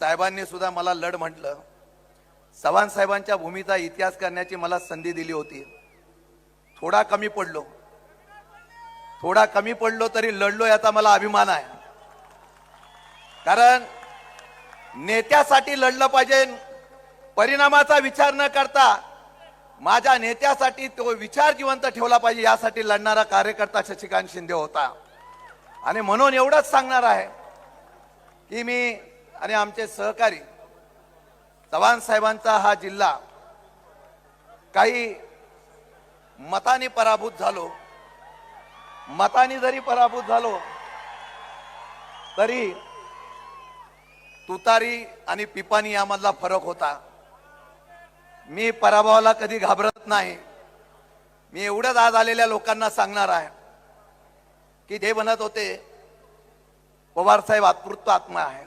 साहेबांनी सुद्धा मला लढ म्हटलं. चव्हाण साहेबांच्या भूमीचा इतिहास करण्याची मला संधी दिली होती. थोडा कमी पडलो. थोडा कमी पडलो तरी लढलो याचा मला अभिमान आहे. कारण नेत्यासाठी लढलं पाहिजे परिणामाचा विचार न करता माझ्या नेत्यासाठी तो विचार जिवंत ठेवला पाहिजे यासाठी लढणारा कार्यकर्ता शशिकांत शिंदे होता. आणि म्हणून एवढंच सांगणार आहे की मी आणि आमचे सहकारी चव्हाण साहेबांचा हा जिल्हा काही मताने पराभूत झालो. मताने जरी पराभूत झालो तरी तुतारी आणि पिपाणी यामधला फरक होता. मी पराभवाला कधी घाबरत नाही. मी एवढंच आज आलेल्या लोकांना सांगणार आहे की जे म्हणत होते पवारसाहेब आत्मृत आत्मा आहे.